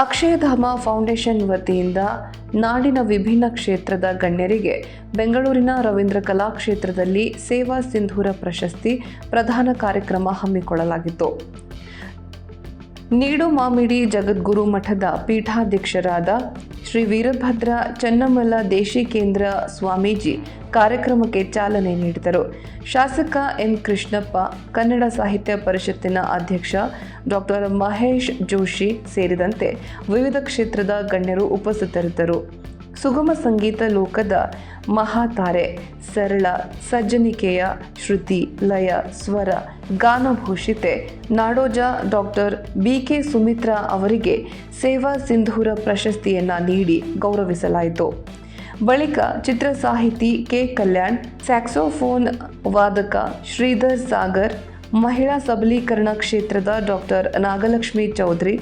ಅಕ್ಷಯಧಾಮ foundation ವತಿಯಿಂದ ನಾಡಿನ ವಿಭಿನ್ನ ಕ್ಷೇತ್ರದ ಗಣ್ಯರಿಗೆ ಬೆಂಗಳೂರಿನ ರವೀಂದ್ರ ಕಲಾಕ್ಷೇತ್ರದಲ್ಲಿ ಸೇವಾ ಸಿಂಧೂರ ಪ್ರಶಸ್ತಿ ಪ್ರಧಾನ ಕಾರ್ಯಕ್ರಮ ಹಮ್ಮಿಕೊಳ್ಳಲಾಗಿತ್ತು. ನೀಡು ಮಾಮಿಡಿ ಜಗದ್ಗುರು ಮಠದ ಪೀಠಾಧ್ಯಕ್ಷರಾದ ಶ್ರೀ ವೀರಭದ್ರ ಚನ್ನಮಲ್ಲ ದೇಶಿಕೇಂದ್ರ ಸ್ವಾಮೀಜಿ ಕಾರ್ಯಕ್ರಮಕ್ಕೆ ಚಾಲನೆ ನೀಡಿದರು. ಶಾಸಕ ಎನ್ ಕೃಷ್ಣಪ್ಪ, ಕನ್ನಡ ಸಾಹಿತ್ಯ ಪರಿಷತ್ತಿನ ಅಧ್ಯಕ್ಷ ಡಾಕ್ಟರ್ ಮಹೇಶ್ ಜೋಶಿ ಸೇರಿದಂತೆ ವಿವಿಧ ಕ್ಷೇತ್ರದ ಗಣ್ಯರು ಉಪಸ್ಥಿತರಿದ್ದರು. ಸುಗಮ ಸಂಗೀತ ಲೋಕದ ಮಹಾತಾರೆ, ಸರಳ, ಸಜ್ಜನಿಕೆಯ ಶ್ರುತಿ, ಲಯ, ಸ್ವರ ಗಾನಭೂಷಿತೆ Nadoja doctor B K Sumitra ಅವರಿಗೆ ಸೇವಾ ಸಿಂಧೂರ ಪ್ರಶಸ್ತಿಯನ್ನು ನೀಡಿ ಗೌರವಿಸಲಾಯಿತು. ಬಳಿಕ ಚಿತ್ರ ಸಾಹಿತಿ ಕೆ. ಕಲ್ಯಾಣ್, ಸ್ಯಾಕ್ಸೋಫೋನ್ ವಾದಕ ಶ್ರೀಧರ್ ಸಾಗರ್, ಮಹಿಳಾ ಸಬಲೀಕರಣ ಕ್ಷೇತ್ರದ ಡಾಕ್ಟರ್ ನಾಗಲಕ್ಷ್ಮಿ ಚೌಧರಿ,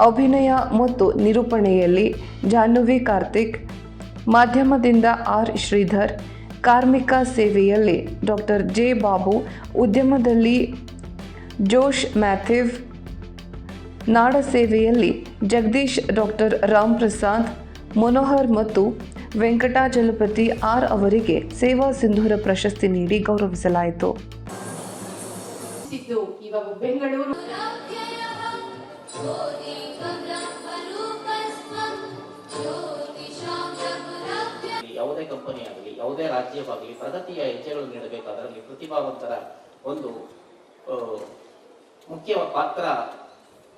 ಅಭಿನಯ ಮತ್ತು ನಿರೂಪಣೆಯಲ್ಲಿ ಜಾಹ್ನವಿ ಕಾರ್ತಿಕ್ ಮಾಧ್ಯಮದಿಂದ ಆರ್. ಶ್ರೀಧರ್, ಕಾರ್ಮಿಕ ಸೇವೆಯಲ್ಲಿ ಡಾಕ್ಟರ್ ಜೆ. ಬಾಬು, ಉದ್ಯಮದಲ್ಲಿ ಜೋಶ್ ಮ್ಯಾಥಿವ್ ನಾಡ ಸೇವೆಯಲ್ಲಿ ಜಗದೀಶ್ ಡಾಕ್ಟರ್ ರಾಮ್ ಪ್ರಸಾದ್ ಮನೋಹರ್ ಮತ್ತು ವೆಂಕಟಾಚಲಪತಿ ಆರ್. ಅವರಿಗೆ ಸೇವಾ ಸಿಂಧೂರ ಪ್ರಶಸ್ತಿ ನೀಡಿ ಗೌರವಿಸಲಾಯಿತು. ಯಾವುದೇ ಕಂಪನಿ ಆಗಲಿ, ಯಾವುದೇ ರಾಜ್ಯವಾಗಲಿ ಪ್ರಗತಿಯ ಹೆಜ್ಜೆಗಳು ನೀಡಬೇಕಾದಲ್ಲಿ ಪ್ರತಿಭಾವಂತರ ಒಂದು ಮುಖ್ಯ ಪಾತ್ರ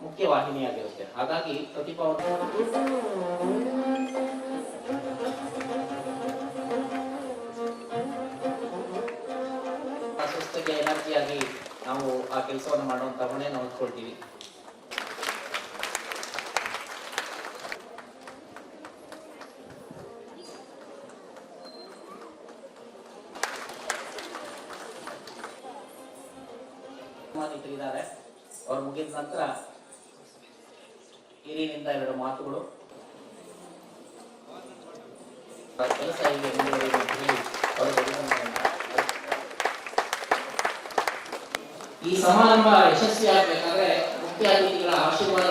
ಮುಖ್ಯ ವಾಹಿನಿಯಾಗಿರುತ್ತೆ ಹಾಗಾಗಿ ಪ್ರತಿಭಾವಂತ ಎನರ್ಜಿಯಾಗಿ ನಾವು ಆ ಕೆಲಸವನ್ನು ಮಾಡುವಂತ ಹೊಣೆ ನಾವು ಹೊತ್ಕೊಳ್ತೀವಿ ಸನ್ಮಾನಿತರಿದ್ದಾರೆ ಅವ್ರು ಮುಗಿದ ನಂತರ ಹಿರಿಯರಿಂದ ಎರಡು ಮಾತುಗಳು. ಕೆಲಸ ಈ ಸಮಾರಂಭ ಯಶಸ್ವಿ ಆಗ್ಬೇಕಾದ್ರೆ ಮುಖ್ಯ ಅತಿಥಿಗಳ ಆಶೀರ್ವಾದ